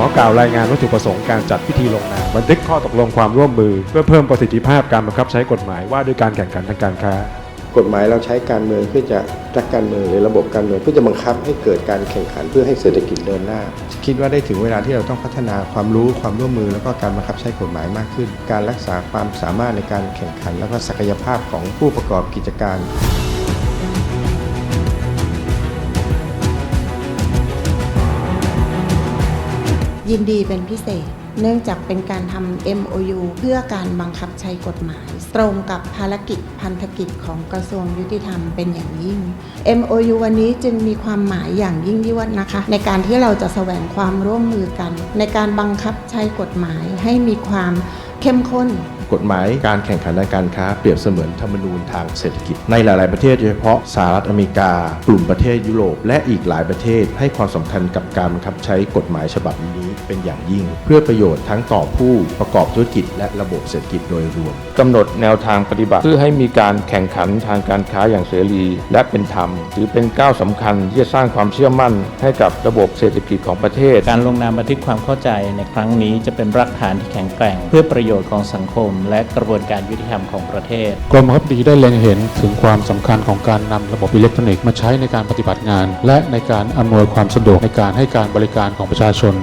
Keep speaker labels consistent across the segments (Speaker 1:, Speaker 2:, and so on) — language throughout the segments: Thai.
Speaker 1: ขอกล่าวรายงานวัตถุประสงค์การจัดพิธีลงนามบันทึกข้อตกลงความร่วมมือ เพื่อเพิ่มประสิทธิภาพการบังคับใช้กฎหมายว่าด้วยการแข่งขันทางการค้า
Speaker 2: กฎหมายเราใช้การเมืองเพื่อจะรักการเมืองหรือระบบการเมืองเพื่อจะบังคับให้เกิดการแข่งขันเพื่อให้เศรษฐกิจเดินหน้า คิดว่าได้ถึงเวลาที่เราต้องพัฒนาความรู้ความร่วมมือ แล้วก็การบังคับใช้กฎหมายมากขึ้น การรักษาความสามารถในการแข่งขัน แล้วก็ศักยภาพของผู้ประกอบกิจการ
Speaker 3: ยินดีเป็นพิเศษ เนื่องจากเป็นการทำ MOU เพื่อการบังคับใช้กฎหมาย ตรงกับภารกิจพันธกิจของกระทรวงยุติธรรมเป็นอย่างยิ่ง MOU วันนี้จึงมีความหมายอย่างยิ่งยวดนะคะ ในการที่เราจะแสวงความร่วมมือกัน ในการบังคับใช้กฎหมายให้มีความเข้มข้น
Speaker 2: กฎหมายการแข่งขันทางการค้าเปรียบเสมือนธรรมนูญทางเศรษฐกิจ ในหลาย ๆ ประเทศโดยเฉพาะสหรัฐอเมริกา กลุ่มประเทศยุโรป และอีกหลายประเทศ ให้ความสำคัญกับการบังคับใช้กฎหมายฉบับนี้เป็นอย่างยิ่ง เพื่อประโยชน์ทั้งต่อผู้ประกอบธุรกิจ และระบบเศรษฐกิจโดยรวม
Speaker 4: กำหนดแนวทางปฏิบัติ เพื่อให้มีการแข่งขันทางการค้าอย่างเสรีและเป็นธรรมถือเป็นก้าวสำคัญที่จะสร้างความเชื่อมั่น ให้กับระบบเศรษฐกิจของประเทศ
Speaker 5: การลงนามบันทึกความเข้าใจในครั้งนี้จะเป็นรากฐานที่แข็งแกร่ง เพื่อประโยชน์ของสังคมและกระบวนการยุติธรรมของประเทศ
Speaker 1: กรมบังคับคดีได้เล็งเห็นถึงความสำคัญของการนำระบบอิเล็กทรอนิกส์มาใช้ในการปฏิบัติงาน และในการอำนวยความสะดวกในการให้การบริการของประชาชน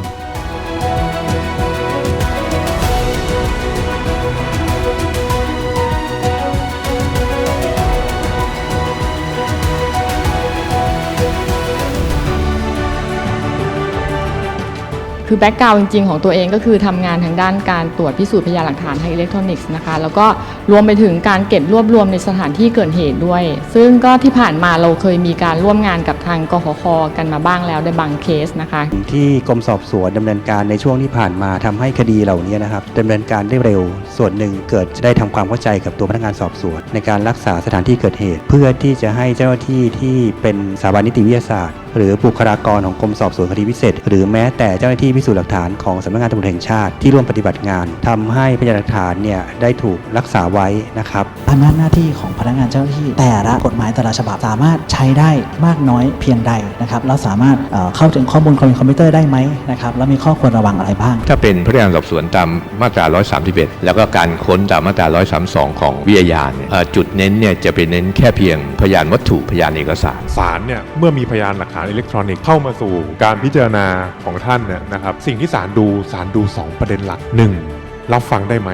Speaker 6: คือแบ็กกราวจริงๆ ของตัวเองก็คือทำงานทางด้านการตรวจพิสูจน์พยานหลักฐานทางอิเล็กทรอนิกส์นะคะ แล้วก็รวมไปถึงการเก็บรวบรวมในสถานที่เกิดเหตุด้วย ซึ่งก็ที่ผ่านมาเราเคยมีการร่วมงานกับทางกหคกันมาบ้างแล้วในบางเคสนะคะ
Speaker 7: ที่กรมสอบสวนดำเนินการในช่วงที่ผ่านมาทำให้คดีเหล่านี้นะครับดำเนินการได้เร็ว ส่วนหนึ่งเกิดได้ทำความเข้าใจกับตัวพนักงานสอบสวน ในการรักษาสถานที่เกิดเหตุ เพื่อที่จะให้เจ้าหน้าที่ที่เป็นสถาบันนิติวิทยาศาสตร์ หรือบุคลากรของกรมสอบสวนคดีพิเศษ หรือแม้แต่เจ้าหน้าที่พิสูจน์หลักฐานของสำนักงานตำรวจแห่งชาติที่ร่วมปฏิบัติงานทำให้พยานหลักฐานเนี่ยได้ถูกรักษาไว้นะครับ
Speaker 8: อำนาจหน้าที่ของพนักงานเจ้าหน้าที่ แต่ละกฎหมายแต่ละฉบับสามารถใช้ได้มากน้อยเพียงใดนะครับแล้วสามารถเอ่อเข้าถึงข้อมูลคอมพิวเตอร์ได้ไหมนะครับแล้วมีข้อควรระวังอะไรบ้าง
Speaker 9: ถ้าเป็นพนักงานสอบสวนตามมาตรา 131 แล้วก็การค้นตามมาตรา 132 ของวิทยาเนี่ยเอ่อจุดเน้นเนี่ยจะเป็นเน้นแค่เพียงพยานวัตถุพยานเอกสาร
Speaker 1: ศาลเนี่ยเมื่อมีพยานหลักฐานอิเล็กทรอนิกส์เข้ามาสู่การพิจารณาของท่านเนี่ยนะครับสิ่งที่ศาลดูศาลดู 2 ประเด็นหลัก 1. รับฟังได้ไหม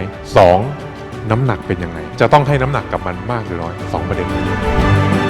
Speaker 1: 2. น้ำหนักเป็นยังไง จะต้องให้น้ำหนักกับมันมากหรือน้อยสองประเด็นนี้